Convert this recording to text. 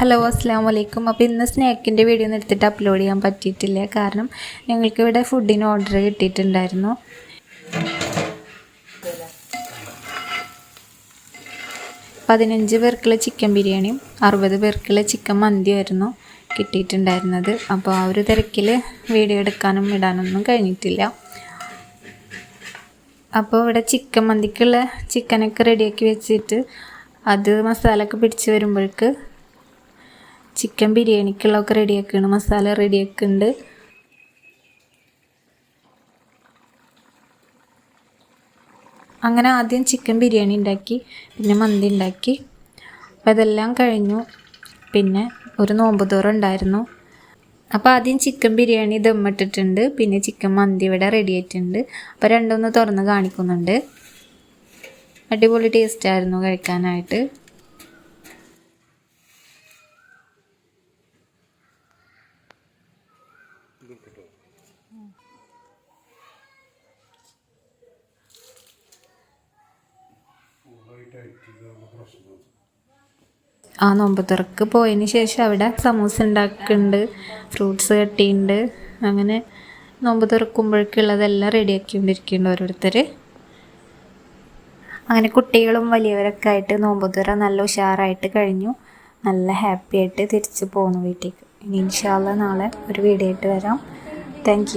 Hello അസ്സാം വലൈക്കും അപ്പോൾ ഇന്ന് സ്നാക്കിന്റെ വീഡിയോ ഒന്നും എടുത്തിട്ട് അപ്ലോഡ് ചെയ്യാൻ പറ്റിയിട്ടില്ല. കാരണം ഞങ്ങൾക്ക് ഇവിടെ ഫുഡിന് ഓർഡർ കിട്ടിയിട്ടുണ്ടായിരുന്നു. പതിനഞ്ച് പേർക്കുള്ള ചിക്കൻ ബിരിയാണിയും അറുപത് പേർക്കുള്ള ചിക്കൻ മന്തിയായിരുന്നു കിട്ടിയിട്ടുണ്ടായിരുന്നത്. അപ്പോൾ ആ ഒരു തിരക്കിൽ വീഡിയോ എടുക്കാനും ഇടാനൊന്നും കഴിഞ്ഞിട്ടില്ല. അപ്പോൾ ഇവിടെ ചിക്കൻ മന്തിക്കുള്ള ചിക്കനൊക്കെ റെഡിയാക്കി വെച്ചിട്ട് അത് മസാലയൊക്കെ പിടിച്ച് വരുമ്പോഴേക്ക് ചിക്കൻ ബിരിയാണിക്കുള്ളതൊക്കെ റെഡിയാക്കുകയാണ് മസാല റെഡിയാക്കുന്നുണ്ട് അങ്ങനെ ആദ്യം ചിക്കൻ ബിരിയാണി ഉണ്ടാക്കി പിന്നെ മന്തി ഉണ്ടാക്കി. അപ്പോൾ അതെല്ലാം കഴിഞ്ഞു. പിന്നെ ഒരു നോമ്പ് തോറും ഉണ്ടായിരുന്നു. അപ്പോൾ ആദ്യം ചിക്കൻ ബിരിയാണി ദമ്മിട്ടിട്ടുണ്ട് പിന്നെ ചിക്കൻ മന്തി ഇവിടെ റെഡി ആയിട്ടുണ്ട്. അപ്പോൾ രണ്ടൊന്ന് തുറന്ന് കാണിക്കുന്നുണ്ട്. അടിപൊളി ടേസ്റ്റ് ആയിരുന്നു കഴിക്കാനായിട്ട് ആ നോമ്പ് തുറക്ക് പോയതിന് ശേഷം അവിടെ സമൂസ ഉണ്ടാക്കുന്നുണ്ട് ഫ്രൂട്ട്സ് കട്ടിയുണ്ട്. അങ്ങനെ നോമ്പ് തുറക്കുമ്പോഴേക്കുള്ളതെല്ലാം റെഡിയാക്കിക്കൊണ്ടിരിക്കുന്നുണ്ട് ഓരോരുത്തർ അങ്ങനെ കുട്ടികളും വലിയവരൊക്കെ ആയിട്ട് നോമ്പ് തുറ നല്ല ഉഷാറായിട്ട് കഴിഞ്ഞു. നല്ല ഹാപ്പി ആയിട്ട് തിരിച്ചു പോന്നു വീട്ടിലേക്ക്. ഇനി ഇൻഷാല്ല നാളെ ഒരു വീഡിയോ ഇട്ട് വരാം. താങ്ക്